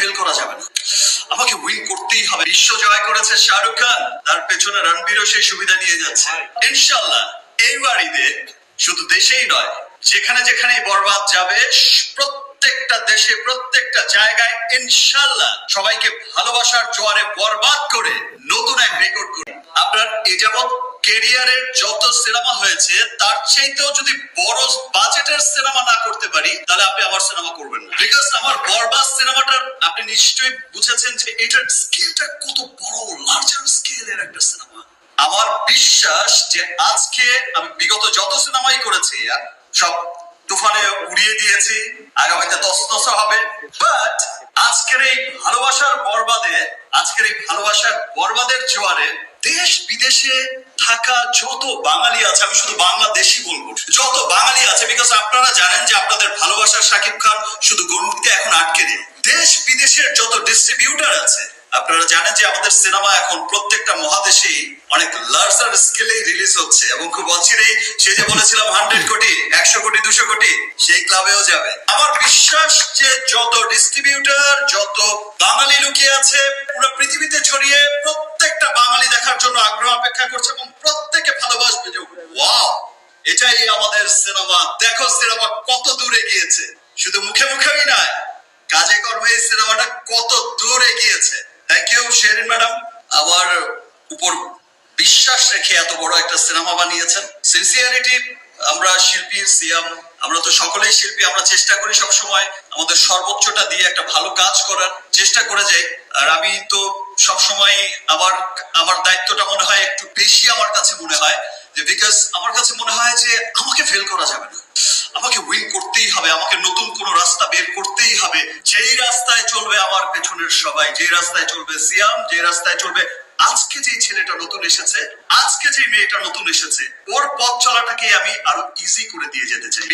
Fail করা যাবে না। আমাকে উইন করতেই হবে। বিশ্ব জয় করেছে শাহরুখ খান। তার পেছনে রণবীরও সেই সুবিধা নিয়ে যাচ্ছে। ইনশাল্লাহ এই বাড়িতে শুধু দেশেই নয় যেখানে যেখানে বরবাদ যাবে প্রত্যেকটা দেশে প্রত্যেকটা জায়গায় ইনশাল্লাহ সবাইকে ভালোবাসার জোয়ারে বরবাদ করে নতুন এক রেকর্ড করে আপনার এ যাবৎ কেরিয়ারের যত সিনেমা হয়েছে তার চাইতেও যদি বড় বাজেটের সিনেমা না করতে পারি তাহলে আপনি আমার সিনেমা করবেন না। সিনেমাটার আপনি নিশ্চয়ই বুঝেছেন যে এটার স্কেলটা কত বড় লার্জার স্কেলের একটা সিনেমা আমার বিশ্বাস যে আজকে আমি বিগত যত সিনেমাই করেছি সব তুফানে উড়িয়ে দিয়েছি তস্তস হবে। বাট আজকের এই ভালোবাসার বরবাদে, আজকের এই ভালোবাসার বরবাদের জোয়ারে দেশ বিদেশে থাকা যত বাঙালি আছে, আমি শুধু বাংলাদেশি বলব, যত বাঙালি আছে বিকজ আপনারা জানেন যে আপনাদের ভালোবাসার শাকিব খান শুধু গণিতে এখন আটকে নেই দেশ বিদেশের যত ডিস্ট্রিবিউটার আছে, আপনারা জানেন যে আমাদের সিনেমা এখন প্রত্যেকটা মহাদেশেই অনেক লার্জার স্কেলে রিলিজ হচ্ছে, এবং খুব অচিরেই সে যে বলেছিলাম হান্ড্রেড কোটি, একশো কোটি, দুশো কোটি, সেই ক্লাবেও যাবে। আমার বিশ্বাস যে যত ডিস্ট্রিবিউটার যত বাঙালি লুকিয়ে আছে, পুরো পৃথিবীতে ছড়িয়ে প্রত্যেকটা বাঙালি দেখার জন্য আগ্রহ অপেক্ষা করছে এবং প্রত্যেকে ভালোবাসবে যে, ওয়াও, এটাই আমাদের সিনেমা। দেখো সিনেমা কত দূরে গিয়েছে শুধু মুখে মুখেই নয়, কাজে কর্মে এই সিনেমাটা কত দূরে গিয়েছে থ্যাংক ইউ শেরিন ম্যাডাম আবার উপর বিশ্বাস রেখে এত বড় একটা সিনেমা বানিয়েছেন। সিনসিয়ারিটি আমরা শিল্পী সিয়াম আমরা তো সকলেই শিল্পী, আমরা চেষ্টা করি সব সময় আমাদের সর্বোচ্চটা দিয়ে একটা ভালো কাজ করার চেষ্টা করে যাই। আর আমি তো সব সময় আমার আমার দায়িত্বটা মনে হয় একটু বেশি আমার কাছে মনে হয়, যে বিকজ আমার কাছে মনে হয় যে আমাকে ফেল করা যাবে না। আমাকে উইন করতেই হবে, আমাকে নতুন কোন রাস্তা বের করতেই হবে। যেই রাস্তায় চলবে আমার পেছনের সবাই যে রাস্তায় চলবে সিয়াম যে রাস্তায় চলবে আজকে যে ছেলেটা নতুন এসেছে, আজকে যে মেয়েটা নতুন এসেছে, ওর পথ চলাটাকে আমি আরও ইজি করে দিয়ে যেতে চাই।